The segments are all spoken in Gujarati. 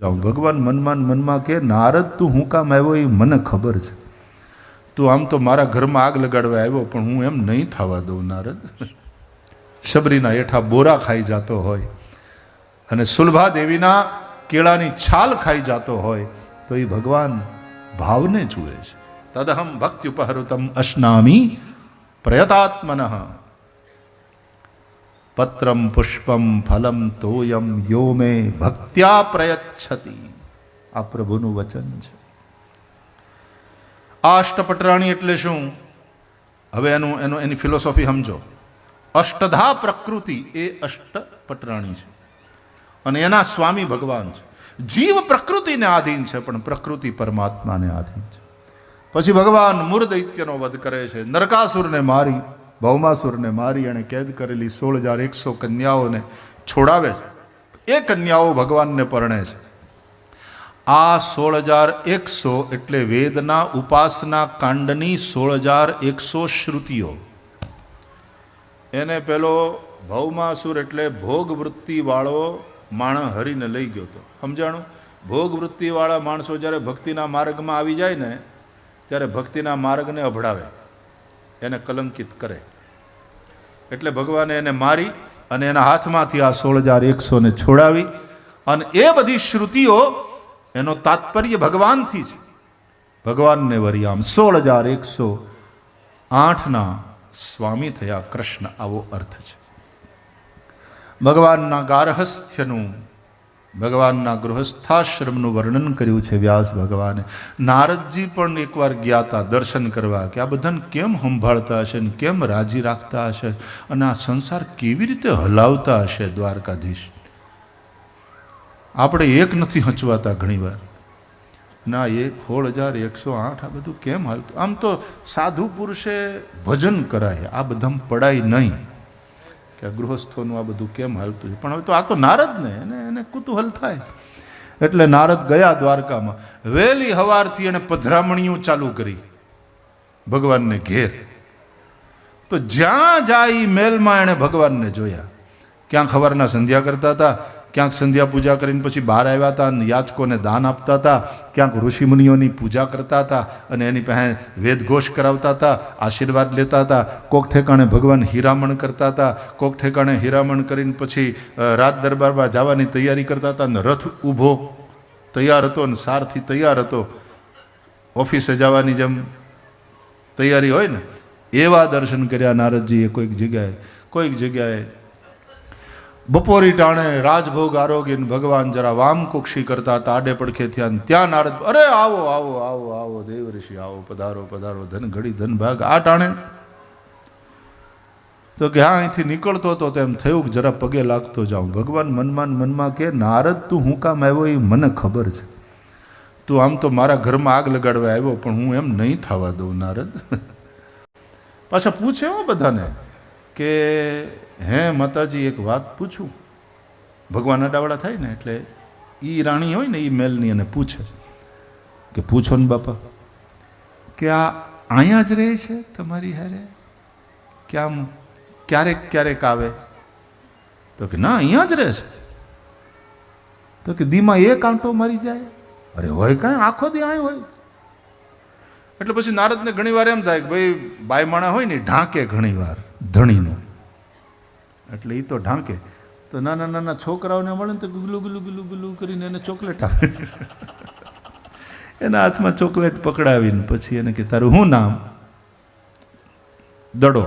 જાઉં ભગવાન મનમાં મનમાં કે નારદ, તું હું કામ આવ્યો એ મને ખબર છે. તું આમ તો મારા ઘરમાં આગ લગાડવા આવ્યો, પણ હું એમ નહીં થવા દઉં, નારદ. શબરીના હેઠા બોરા ખાઈ જતો હોય અને સુલભા દેવીના કેળાની છાલ ખાઈ જતો હોય, તો એ ભગવાન ભાવને જુએ છે. તદહમ ભક્તિ ઉપહૃતમ અશ્નામી પ્રયતાત્મન. પત્રમ પુષ્પમ ફલમ તોયમ યો મે ભક્ત્યા પ્રયચ્છતિ આ પ્રભુનું વચન છે। આ અષ્ટપટરાણી એટલે શું? હવે એનું એનું, એની ફિલોસોફી સમજો. અષ્ટધા પ્રકૃતિ એ અષ્ટપટરાણી છે. અને એના સ્વામી ભગવાન છે. જીવ પ્રકૃતિને આધીન છે, પણ પ્રકૃતિ પરમાત્માને આધીન છે. પછી ભગવાન મૂર દૈત્યનો વધ કરે છે, નરકાસુરને મારી ભૌમાસુરને મારી અને કેદ કરેલી સોળ હજાર એકસો કન્યાઓને છોડાવે છે. એ કન્યાઓ ભગવાનને પરણે છે. આ સોળ હજાર એકસો એટલે વેદના, ઉપાસના કાંડની સોળ હજાર એકસો શ્રુતિઓ. એને પેલો ભૌમાસુર એટલે ભોગ વૃત્તિવાળો માણસ હરીને લઈ ગયો હતો. સમજાણું? ભોગ વૃત્તિવાળા માણસો જ્યારે ભક્તિના માર્ગમાં આવી જાય ને, ત્યારે ભક્તિના માર્ગને અભડાવે. એને કલંકિત કરે. એટલે ભગવાને એને મારી અને એના હાથમાંથી આ સોળ હજાર એકસોને છોડાવી અને એ બધી શ્રુતિઓ એનો તાત્પર્ય ભગવાનથી છે. ભગવાનને વરી આમ સોળ હજાર એકસો આઠના સ્વામી થયા કૃષ્ણ આવો અર્થ છે. ભગવાનના ગાર્હસ્થ્યનું ભગવાનના ગૃહસ્થાશ્રમનું વર્ણન કર્યું છે વ્યાસ ભગવાને. નારદજી પણ એકવાર ગયા હતા દર્શન કરવા કે આ બધાને કેમ સંભાળતા હશે ને કેમ રાજી રાખતા હશે અને આ સંસાર કેવી રીતે હલાવતા હશે દ્વારકાધીશ? આપણે એક નથી હચવાતા ઘણીવાર. ના એક સોળ હજાર એકસો આઠ આ બધું કેમ હાલતું? આમ તો સાધુ પુરુષે ભજન કરાય, આ બધામાં પડાય નહીં. કે ગૃહસ્થોનું આ બધું કેમ હાલતું છે? પણ હવે તો આ તો નારદ ને, એને એને કુતૂહલ થાય. એટલે નારદ ગયા દ્વારકામાં. વહેલી હવારથી એણે પધરામણીઓ ચાલુ કરી. ભગવાનને ઘેર. તો જ્યાં જાય મેલમાં એણે ભગવાનને જોયા. ક્યાંક સવારના સંધ્યા કરતા હતા ક્યાંક સંધ્યા પૂજા કરીને પછી બહાર આવ્યા હતા અને યાચકોને દાન આપતા હતા, ક્યાંક ઋષિમુનિઓની પૂજા કરતા હતા અને એની પાસે વેદઘોષ કરાવતા હતા, આશીર્વાદ લેતા હતા. કોક ઠેકાણે ભગવાન હીરામણ કરતા હતા, કોક ઠેકાણે હીરામણ કરીને પછી રાત દરબારમાં જવાની તૈયારી કરતા હતા અને રથ ઊભો તૈયાર હતો અને સારથી તૈયાર હતો. ઓફિસે જવાની જેમ તૈયારી હોય ને, એવા દર્શન કર્યા નારદજીએ કોઈક જગ્યાએ કોઈક જગ્યાએ બપોરી ટાણે રાજભોગ આરોગીન ભગવાન જરા વામ કુક્ષી કરતા હતા આડે પડખે થયા ત્યાં નારદ અરે આવો આવો આવો આવો, દેવ ઋષિ, આવો, પધારો પધારો, ધન ઘડી, ધન ભાગ. આ ટાણે તો કે હા, અહીંથી નીકળતો હતો તેમ થયું કે જરા પગે લાગતો જાઉં. ભગવાન મનમાં મનમાં કે, નારદ, તું હું કામ આવ્યો એ મને ખબર છે. તું આમ તો મારા ઘરમાં આગ લગાડવા આવ્યો, પણ હું એમ નહીં થવા દઉં, નારદ. પાછા પૂછે હો બધાને કે, હે માતાજી, એક વાત પૂછું? ભગવાન અડાવડા થાય ને એટલે એ રાણી હોય ને એ મેલની અને પૂછે કે, પૂછો ને બાપા, કે આ અહીંયા જ રહે છે તમારી હારે? કે આમ ક્યારેક ક્યારેક આવે? તો કે, ના, અહીંયા જ રહે છે. તો કે, દીમાં એક આંટો મારી જાય? અરે, હોય કાંઈ? આખો દી અહીં હોય. એટલે પછી નારદને ઘણીવાર એમ થાય કે ભાઈ બાયમાણા હોય ને ઢાંકે ઘણીવાર ધણીનું. એટલે એ તો ઢાંકે. તો નાના નાના છોકરાઓને મળે ને તો ગુગલું ગુલું ગુલું ગુલું કરીને એને ચોકલેટ આપે. એના હાથમાં ચોકલેટ પકડાવીને પછી એને કે, તારું શું નામ? દડો.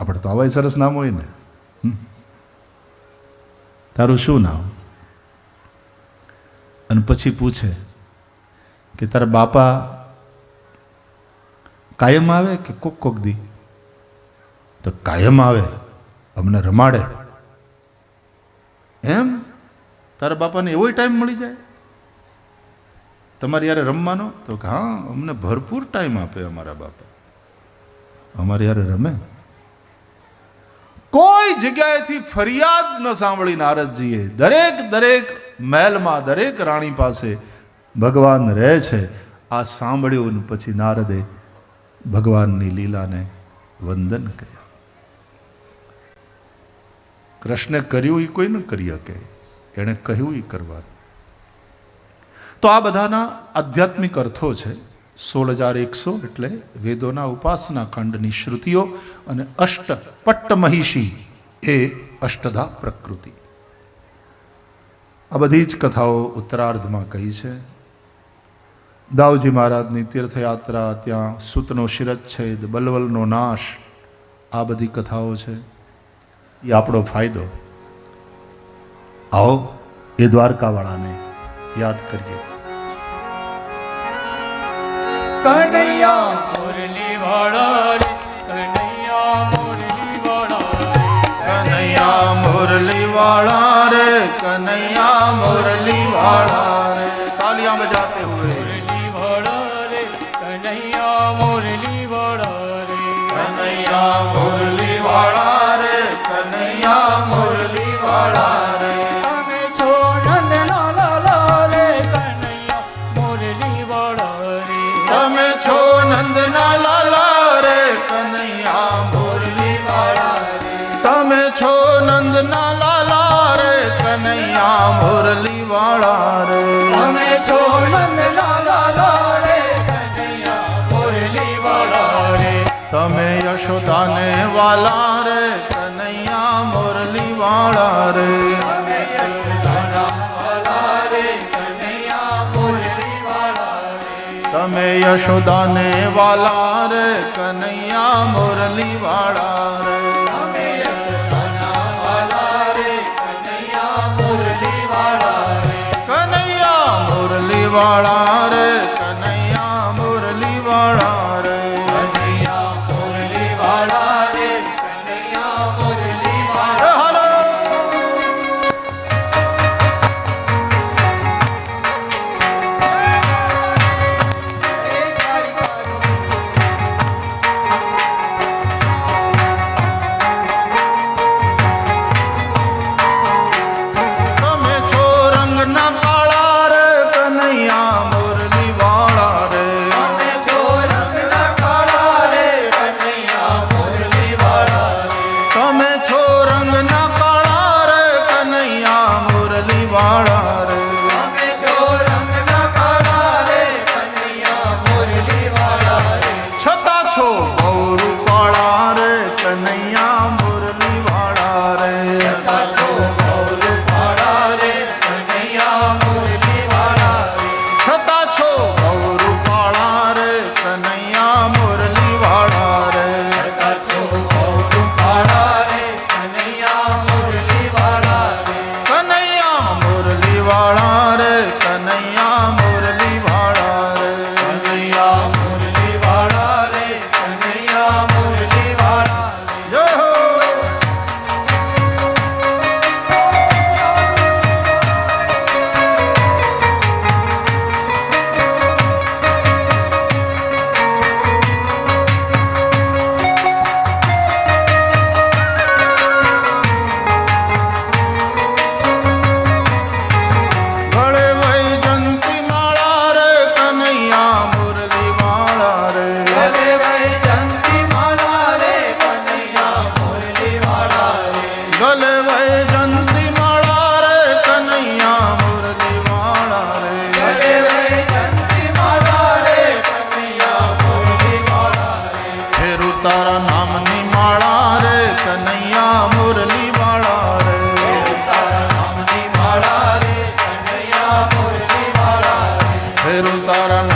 આપણે તો આવાય સરસ નામ હોય ને. તારું શું નામ? અને પછી પૂછે કે તારા બાપા કાયમ આવે કે કોક કોક દી? તો કાયમ આવે, અમને રમાડે. એમ? તારા બાપાને એવો ટાઈમ મળી જાય? તમારે યારે રમવાનો? તો હા, અમને ભરપૂર ટાઈમ આપે અમારા બાપા. અમારે યારે રમે. કોઈ જગ્યાએથી ફરિયાદ ન સાંભળી નારદજીએ. દરેક દરેક મહેલમાં, દરેક રાણી પાસે ભગવાન રહે છે. આ સાંભળ્યું પછી નારદે ભગવાનની લીલાને વંદન કર્યા. કૃષ્ણે કર્યું એ કોઈ ન કરી શકે. એણે કહ્યું એ કરવાનું. તો આ બધાના આધ્યાત્મિક અર્થો છે. સોળ હજાર એકસો એટલે વેદોના ઉપાસના ખંડની શ્રુતિઓ અને અષ્ટ પટ્ટ મહિષી એ અષ્ટધા પ્રકૃતિ. આ બધી જ કથાઓ ઉત્તરાર્ધમાં કહી છે. દાઉજી મહારાજની તીર્થયાત્રા ત્યાં સૂતનો શિરચ્છેદ બલવલનો નાશ આ બધી કથાઓ છે. એ આપણો ફાયદો. આવો એ દ્વારકાવાળાને યાદ કરીએ. કનૈયા મુરલી વાળા કનૈયા મુરલી વાળા કનૈયા મુરલી વાળા રે કનૈયા મુરલી વાળા રે. તાલિયા બજાતે હો. ना मुरली वाला रे। हमें छोड़न लाला रे कन्हैया मुरली वाला रे। तमें यशोदा ने वाला रे कन्हैया मुरली वाला रे। मैं यशोदा ने वाला रे कन्हैया मुरली वाला रे। हमें વાળા રે કનૈયા મુરલી தரும்